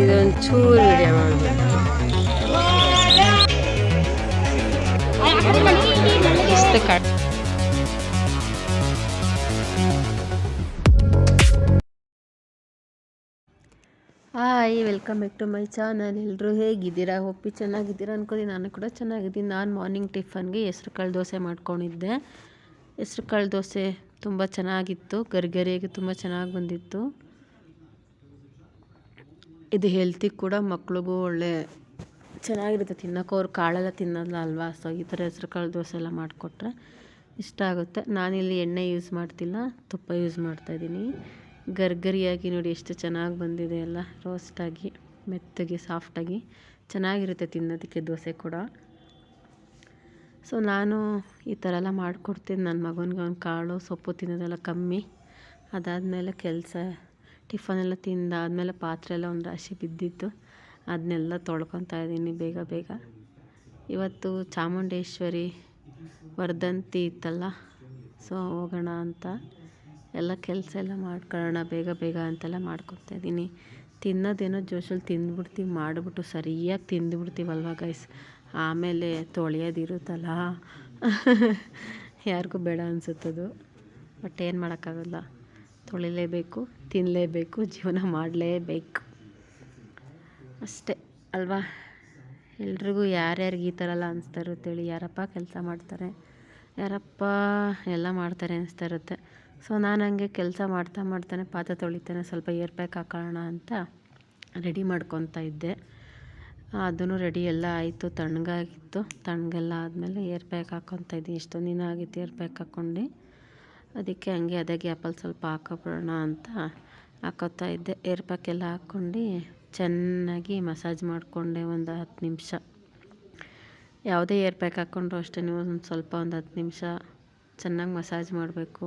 ಇದೊಂದು ಚೂರು ವಿಡಿಯೋ ಮಾಡಬೇಕು ಇಷ್ಟು cut hi welcome back to my channel ಎಲ್ಲರೂ ಹೇಗಿದ್ದೀರಾ? ಒಪ್ಪಿ ಚೆನ್ನಾಗಿದ್ದೀರಾ ಅನ್ಕೋತೀನಿ ನಾನು ಕೂಡ ಚೆನ್ನಾಗಿದ್ದೀನಿ. ನಾನು ಮಾರ್ನಿಂಗ್ ಟಿಫನ್ಗೆ ಹೆಸ್ರು ಕಾಳು ದೋಸೆ ಮಾಡ್ಕೊಂಡಿದ್ದೆ. ಹೆಸ್ರು ಕಾಳು ದೋಸೆ ತುಂಬ ಚೆನ್ನಾಗಿತ್ತು, ಗರಿಗರಿಯಾಗಿ ತುಂಬ ಚೆನ್ನಾಗಿ ಬಂದಿತ್ತು. ಇದು ಹೆಲ್ತಿ ಕೂಡ ಮಕ್ಳಿಗೂ ಒಳ್ಳೆ ಚೆನ್ನಾಗಿರುತ್ತೆ ತಿನ್ನೋಕೆ ಅವ್ರು ಕಾಳೆಲ್ಲ ತಿನ್ನೋಲ್ಲ ಅಲ್ವಾ? ಸೊ ಈ ಥರ ಹೆಸ್ರು ಕಾಳು ದೋಸೆ ಎಲ್ಲ ಮಾಡಿಕೊಟ್ರೆ ಇಷ್ಟ ಆಗುತ್ತೆ. ನಾನಿಲ್ಲಿ ಎಣ್ಣೆ ಯೂಸ್ ಮಾಡ್ತಿಲ್ಲ, ತುಪ್ಪ ಯೂಸ್ ಮಾಡ್ತಾಯಿದ್ದೀನಿ ಗರ್ಗರಿಯಾಗಿ ನೋಡಿ ಎಷ್ಟು ಚೆನ್ನಾಗಿ ಬಂದಿದೆ ಎಲ್ಲ ರೋಸ್ಟಾಗಿ ಮೆತ್ತಗೆ ಸಾಫ್ಟಾಗಿ ಚೆನ್ನಾಗಿರುತ್ತೆ ತಿನ್ನೋದಕ್ಕೆ ದೋಸೆ ಕೂಡ. ಸೊ ನಾನು ಈ ಥರ ಎಲ್ಲ ಮಾಡಿಕೊಡ್ತೀನಿ. ನನ್ನ ಮಗನಿಗೆ ಅವ್ನು ಕಾಳು, ಸೊಪ್ಪು ತಿನ್ನೋದೆಲ್ಲ ಕಮ್ಮಿ. ಅದಾದಮೇಲೆ ಕೆಲಸ ಟಿಫನೆಲ್ಲ ತಿಂದಾದಮೇಲೆ ಪಾತ್ರೆ ಎಲ್ಲ ಒಂದು ರಾಶಿ ಬಿದ್ದಿತ್ತು ಅದನ್ನೆಲ್ಲ ತೊಳ್ಕೊತಾ ಇದ್ದೀನಿ ಬೇಗ ಬೇಗ. ಇವತ್ತು ಚಾಮುಂಡೇಶ್ವರಿ ವರ್ಧಂತಿ ಇತ್ತಲ್ಲ, ಸೊ ಹೋಗೋಣ ಅಂತ. ಎಲ್ಲ ಕೆಲಸ ಎಲ್ಲ ಮಾಡ್ಕೊಳ್ಳೋಣ, ಬೇಗ ಬೇಗ ಅಂತೆಲ್ಲ ಮಾಡ್ಕೊತಾ ಇದ್ದೀನಿ. ತಿನ್ನೋದೇನೋ ಜೋಶಲ್ಲಿ ತಿಂದ್ಬಿಡ್ತೀವಿ, ಮಾಡಿಬಿಟ್ಟು ಸರಿಯಾಗಿ ತಿಂದ್ಬಿಡ್ತೀವಲ್ವ ಗೈಸ್ ಆಮೇಲೆ ತೊಳೆಯೋದಿರುತ್ತಲ್ಲ? ಯಾರಿಗೂ ಬೇಡ ಅನಿಸುತ್ತದು. ಬಟ್ ಏನು ಮಾಡೋಕ್ಕಾಗಲ್ಲ. ತೊಳಿಲೇಬೇಕು ತಿನ್ನಲೇಬೇಕು ಜೀವನ ಮಾಡಲೇಬೇಕು. ಅಷ್ಟೇ, ಅಲ್ವಾ? ಎಲ್ರಿಗೂ ಯಾರ್ಯಾರಿಗೆ ಈ ಥರ ಎಲ್ಲ ಅನಿಸ್ತಾ ಇರುತ್ತೆ ಯಾರಪ್ಪ ಕೆಲಸ ಮಾಡ್ತಾರೆ? ಯಾರಪ್ಪ ಎಲ್ಲ ಮಾಡ್ತಾರೆ ಅನಿಸ್ತಾ ಇರುತ್ತೆ. ಸೊ, ನಾನು ಹಂಗೆ ಕೆಲಸ ಮಾಡ್ತಾ ಮಾಡ್ತಾನೆ ಪಾತ್ರೆ ತೊಳಿತಾನೆ. ಸ್ವಲ್ಪ ಏರ್ ಪ್ಯಾಕ್ ಹಾಕೋಣ ಅಂತ ರೆಡಿ ಮಾಡ್ಕೊತಾ ಇದ್ದೆ. ಅದೂ ರೆಡಿ ಎಲ್ಲ ಆಯಿತು, ತಣ್ಣಗಾಗಿತ್ತು. ತಣ್ಣಗೆಲ್ಲ ಆದಮೇಲೆ ಏರ್ ಪ್ಯಾಕ್ ಹಾಕ್ಕೊತ ಇದ್ದೀನಿ ಇಷ್ಟೊಂದು ದಿನ ಆಗಿತ್ತು ಏರ್ ಪ್ಯಾಕ್ ಹಾಕ್ಕೊಂಡು ಅದಕ್ಕೆ ಹಂಗೆ ಅದೇ ಗ್ಯಾಪಲ್ಲಿ ಸ್ವಲ್ಪ ಹಾಕೋಬಿಡೋಣ ಅಂತ ಹಾಕೋತಾ ಇದ್ದೆ. ಏರ್ ಪ್ಯಾಕ್ ಎಲ್ಲ ಹಾಕ್ಕೊಂಡು ಚೆನ್ನಾಗಿ ಮಸಾಜ್ ಮಾಡಿಕೊಂಡೆ ಒಂದು ಹತ್ತು ನಿಮಿಷ. ಯಾವುದೇ ಏರ್ ಪ್ಯಾಕ್ ಹಾಕ್ಕೊಂಡ್ರು ಅಷ್ಟೇ ನೀವು ಒಂದು ಸ್ವಲ್ಪ ಒಂದು ಹತ್ತು ನಿಮಿಷ ಚೆನ್ನಾಗಿ ಮಸಾಜ್ ಮಾಡಬೇಕು.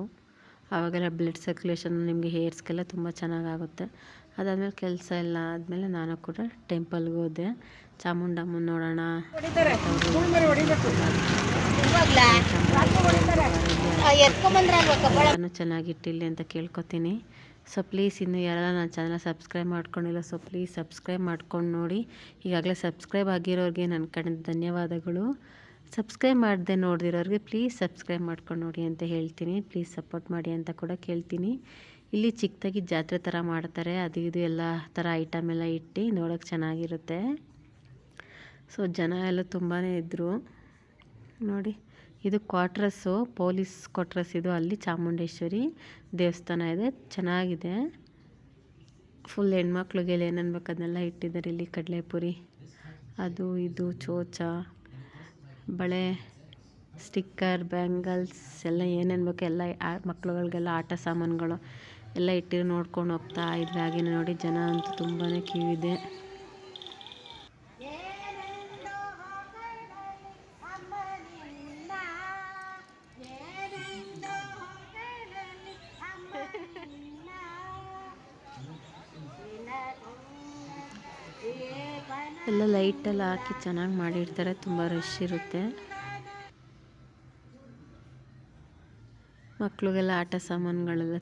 ಆವಾಗೆಲ್ಲ ಬ್ಲಡ್ ಸರ್ಕ್ಯುಲೇಷನ್ ನಿಮಗೆ ಹೇರ್ಸ್ಗೆಲ್ಲ ತುಂಬ ಚೆನ್ನಾಗಾಗುತ್ತೆ. ಅದಾದಮೇಲೆ ಕೆಲಸ ಎಲ್ಲ ಆದಮೇಲೆ ನಾನು ಕೂಡ ಟೆಂಪಲ್ಗೆ ಹೋದೆ. ಚಾಮುಂಡಮ್ಮನ ನೋಡೋಣ. ನಾನು ಚೆನ್ನಾಗಿಟ್ಟಿಲ್ಲ ಅಂತ ಕೇಳ್ಕೊತೀನಿ. ಸೊ ಪ್ಲೀಸ್ ಇನ್ನು ಯಾರೆಲ್ಲ ನನ್ನ ಚಾನಲ್ ಸಬ್ಸ್ಕ್ರೈಬ್ ಮಾಡ್ಕೊಂಡಿಲ್ಲ ಸೊ ಪ್ಲೀಸ್ ಸಬ್ಸ್ಕ್ರೈಬ್ ಮಾಡ್ಕೊಂಡು ನೋಡಿ. ಈಗಾಗಲೇ ಸಬ್ಸ್ಕ್ರೈಬ್ ಆಗಿರೋರಿಗೆ ನನ್ನ ಕಡೆಯಿಂದ ಧನ್ಯವಾದಗಳು. ಸಬ್ಸ್ಕ್ರೈಬ್ ಮಾಡದೆ ನೋಡ್ದಿರೋರಿಗೆ ಪ್ಲೀಸ್ ಸಬ್ಸ್ಕ್ರೈಬ್ ಮಾಡ್ಕೊಂಡು ನೋಡಿ ಅಂತ ಹೇಳ್ತೀನಿ. ಪ್ಲೀಸ್ ಸಪೋರ್ಟ್ ಮಾಡಿ ಅಂತ ಕೂಡ ಕೇಳ್ತೀನಿ. ಇಲ್ಲಿ ಚಿಕ್ಕದಾಗಿ ಜಾತ್ರೆ ಥರ ಮಾಡ್ತಾರೆ. ಅದು ಇದು ಎಲ್ಲ ಥರ ಐಟಮ್ ಎಲ್ಲ ಇಟ್ಟು ನೋಡೋಕ್ಕೆ ಚೆನ್ನಾಗಿರುತ್ತೆ. ಸೊ ಜನ ಎಲ್ಲ ತುಂಬಾ ಇದ್ದರು ನೋಡಿ, ಇದು ಕ್ವಾಟ್ರಸ್ಸು ಪೊಲೀಸ್ ಕ್ವಾಟ್ರಸ್ ಇದು ಅಲ್ಲಿ ಚಾಮುಂಡೇಶ್ವರಿ ದೇವಸ್ಥಾನ ಇದೆ. ಚೆನ್ನಾಗಿದೆ. ಫುಲ್ ಹೆಣ್ಮಕ್ಳಿಗೆಲ್ಲ ಏನೇನು ಬೇಕು ಅದನ್ನೆಲ್ಲ ಇಟ್ಟಿದ್ದಾರೆ ಇಲ್ಲಿ ಕಡಲೆಪುರಿ. ಅದು ಇದು, ಚೋಚ ಬಳೆ, ಸ್ಟಿಕ್ಕರ್, ಬ್ಯಾಂಗಲ್ಸ್ ಎಲ್ಲ ಏನೇನು ಬೇಕು ಎಲ್ಲ ಮಕ್ಳುಗಳಿಗೆಲ್ಲ ಆಟ ಸಾಮಾನುಗಳು ಎಲ್ಲ ಇಟ್ಟು ನೋಡ್ಕೊಂಡು ಹೋಗ್ತಾ ಇದ್ವಿ ಹಾಗೆ ನೋಡಿ ಜನ ಅಂತೂ ತುಂಬಾ ಕ್ಯೂ ಇದೆ. ಎಲ್ಲ ಲೈಟೆಲ್ಲ ಹಾಕಿ ಚೆನ್ನಾಗಿ ಮಾಡಿರ್ತಾರೆ, ತುಂಬ ರಶ್ ಇರುತ್ತೆ. ಮಕ್ಳಿಗೆಲ್ಲ ಆಟ ಸಾಮಾನುಗಳೆಲ್ಲ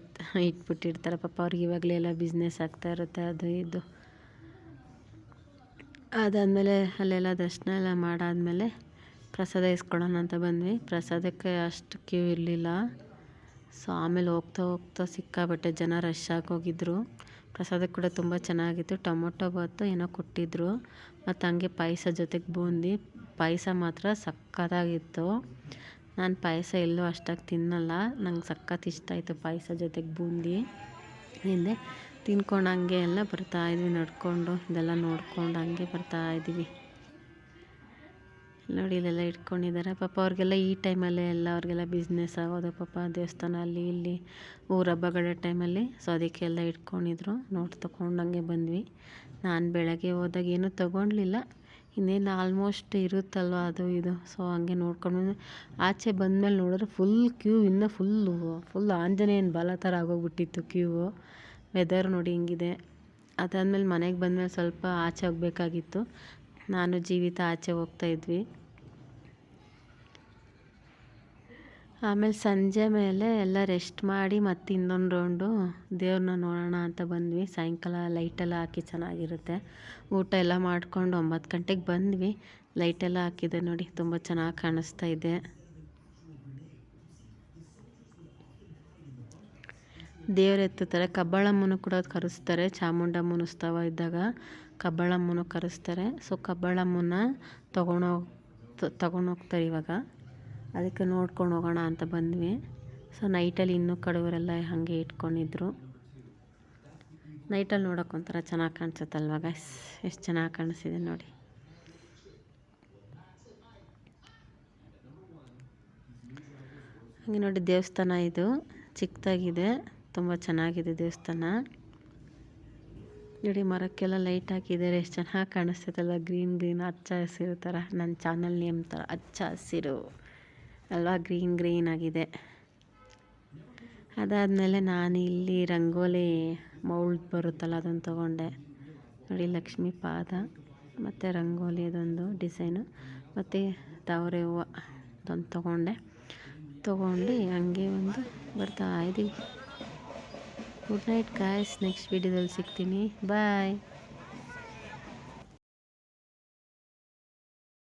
ಇಟ್ಬಿಟ್ಟಿರ್ತಾರೆ, ಪಾಪ ಅವ್ರಿಗೆ ಇವಾಗಲೇ ಎಲ್ಲ ಬಿಸ್ನೆಸ್ ಆಗ್ತಾ ಇರುತ್ತೆ, ಅದು ಇದು. ಅದಾದಮೇಲೆ ಅಲ್ಲೆಲ್ಲ ದರ್ಶನ ಎಲ್ಲ ಮಾಡಾದಮೇಲೆ ಪ್ರಸಾದ ಇಸ್ಕೊಳ್ಳೋಣ ಅಂತ ಬಂದ್ವಿ. ಪ್ರಸಾದಕ್ಕೆ ಅಷ್ಟು ಕ್ಯೂ ಇರಲಿಲ್ಲ. ಸೊ ಆಮೇಲೆ ಹೋಗ್ತಾ ಹೋಗ್ತಾ ಸಿಕ್ಕಾಬಟ್ಟೆ ಜನ ರಶ್ ಆಗೋಗಿದ್ರು ಪ್ರಸಾದ ಕೂಡ ತುಂಬ ಚೆನ್ನಾಗಿತ್ತು. ಟೊಮೊಟೊ ಬಾತು ಏನೋ ಕೊಟ್ಟಿದ್ದರು ಮತ್ತು ಹಂಗೆ ಪಾಯಸ ಜೊತೆಗೆ ಬೂಂದಿ. ಪಾಯಸ ಮಾತ್ರ ಸಕ್ಕತ್ತಾಗಿತ್ತು. ನಾನು ಪಾಯಸ ಎಲ್ಲೂ ಅಷ್ಟಾಗಿ ತಿನ್ನಲ್ಲ. ನಂಗೆ ಸಖತ್ ಇಷ್ಟ ಆಯಿತು ಪಾಯಸ ಜೊತೆಗೆ ಬೂಂದಿ. ಹಿಂದೆ ತಿನ್ಕೊಂಡು ಹಂಗೆ ಎಲ್ಲ ಬರ್ತಾ ಇದ್ವಿ, ನಡ್ಕೊಂಡು. ಇದೆಲ್ಲ ನೋಡ್ಕೊಂಡು ಹಂಗೆ ಬರ್ತಾ ಇದ್ದೀವಿ ನೋಡಿ ಇಲ್ಲೆಲ್ಲ ಇಟ್ಕೊಂಡಿದ್ದಾರೆ. ಪಾಪ ಅವ್ರಿಗೆಲ್ಲ ಈ ಟೈಮಲ್ಲೇ ಎಲ್ಲ ಅವ್ರಿಗೆಲ್ಲ ಬಿಸ್ನೆಸ್ ಆಗೋದು, ಪಾಪ ದೇವಸ್ಥಾನ ಅಲ್ಲಿ ಇಲ್ಲಿ ಊರ ಹಬ್ಬಗಳ ಟೈಮಲ್ಲಿ. ಸೊ ಅದಕ್ಕೆಲ್ಲ ಇಟ್ಕೊಂಡಿದ್ರು. ನೋಟ್ ತೊಗೊಂಡಂಗೆ ಬಂದ್ವಿ. ನಾನು ಬೆಳಗ್ಗೆ ಹೋದಾಗ ಏನೂ ತೊಗೊಂಡ್ಲಿಲ್ಲ. ಇನ್ನೇನು ಆಲ್ಮೋಸ್ಟ್ ಇರುತ್ತಲ್ವ ಅದು ಇದು. ಸೊ ಹಂಗೆ ನೋಡ್ಕೊಂಡು ಆಚೆ ಬಂದಮೇಲೆ ನೋಡಿದ್ರೆ ಫುಲ್ ಕ್ಯೂ ಇನ್ನೂ ಫುಲ್ಲು ಫುಲ್ ಆಂಜನೇಯನ ಬಾಲ ಥರ ಆಗೋಗ್ಬಿಟ್ಟಿತ್ತು ಕ್ಯೂ ವೆದರ್ ನೋಡಿ ಹಿಂಗಿದೆ. ಅದಾದಮೇಲೆ ಮನೆಗೆ ಬಂದಮೇಲೆ ಸ್ವಲ್ಪ ಆಚೆ ಹೋಗ್ಬೇಕಾಗಿತ್ತು. ನಾನು ಜೀವಿತ ಆಚೆ ಹೋಗ್ತಾ ಇದ್ವಿ. ಆಮೇಲೆ ಸಂಜೆ ಮೇಲೆ ಎಲ್ಲ ರೆಸ್ಟ್ ಮಾಡಿ ಮತ್ತೆ ಇನ್ನೊಂದು ರೌಂಡು ದೇವ್ರನ್ನ ನೋಡೋಣ ಅಂತ ಬಂದ್ವಿ. ಸಾಯಂಕಾಲ ಲೈಟೆಲ್ಲ ಹಾಕಿ ಚೆನ್ನಾಗಿರುತ್ತೆ. ಊಟ ಎಲ್ಲ ಮಾಡ್ಕೊಂಡು ಒಂಬತ್ತು ಗಂಟೆಗೆ ಬಂದ್ವಿ. ಲೈಟೆಲ್ಲ ಹಾಕಿದೆ ನೋಡಿ, ತುಂಬ ಚೆನ್ನಾಗಿ ಕಾಣಿಸ್ತಾ ಇದೆ. ದೇವ್ರ ಎತ್ತುತ್ತಾರೆ. ಕಬ್ಬಾಳಮ್ಮನೂ ಕೂಡ ಕರೆಸ್ತಾರೆ. ಚಾಮುಂಡಮ್ಮನ ಉತ್ಸವ ಇದ್ದಾಗ. ಕಬ್ಬಾಳಮ್ಮನು ಕರೆಸ್ತಾರೆ. ಸೊ ಕಬ್ಬಾಳಮ್ಮನ ತಗೊಂಡು ಹೋಗ್ತಾರೆ ಇವಾಗ. ಅದಕ್ಕೆ ನೋಡ್ಕೊಂಡು ಹೋಗೋಣ ಅಂತ ಬಂದ್ವಿ. ಸೊ ನೈಟಲ್ಲಿ ಇನ್ನೂ ಕಡುವರೆಲ್ಲ ಹಾಗೆ ಇಟ್ಕೊಂಡಿದ್ರು. ನೈಟಲ್ಲಿ ನೋಡೋಕೆ ಒಂಥರ ಚೆನ್ನಾಗಿ ಕಾಣಿಸುತ್ತಲ್ವ ಎಷ್ಟು ಚೆನ್ನಾಗಿ ಕಾಣಿಸಿದೆ ನೋಡಿ. ಹಾಗೆ ನೋಡಿ ದೇವಸ್ಥಾನ ಇದು. ಚಿಕ್ಕದಾಗಿದೆ. ತುಂಬ ಚೆನ್ನಾಗಿದೆ ದೇವಸ್ಥಾನ. ನೋಡಿ, ಮರಕ್ಕೆಲ್ಲ ಲೈಟ್ ಹಾಕಿದ್ದಾರೆ. ಎಷ್ಟು ಚೆನ್ನಾಗಿ ಕಾಣಿಸ್ತೈತಲ್ಲ ಗ್ರೀನ್ ಗ್ರೀನ್ ಹಚ್ಚ ಹಸಿರು ಥರ ನನ್ನ ಚಾನಲ್ ನೇಮ್ ಥರ ಹಚ್ಚ ಹಸಿರು. ಅಲ್ವಾ? ಗ್ರೀನ್ ಗ್ರೀನ್ ಆಗಿದೆ. ಅದಾದಮೇಲೆ ನಾನು ಇಲ್ಲಿ ರಂಗೋಲಿ ಮೌಲ್ಡ್ ಬರುತ್ತಲ್ಲ ಅದನ್ನು ತೊಗೊಂಡೆ. ನೋಡಿ, ಲಕ್ಷ್ಮೀ ಪಾದ, ಮತ್ತು ರಂಗೋಲಿ ಅದೊಂದು ಡಿಸೈನು ಮತ್ತು ತಾವರೆ ಹೂವು ಅದೊಂದು ತೊಗೊಂಡೆ. ತೊಗೊಂಡು ಹಂಗೆ ಒಂದು ಬರ್ತಾ ಇದ್ದೀವಿ ಗುಡ್ ನೈಟ್ ಗಾಯ್ಸ್ ನೆಕ್ಸ್ಟ್ ವೀಡಿಯೋದಲ್ಲಿ ಸಿಗ್ತೀನಿ. ಬಾಯ್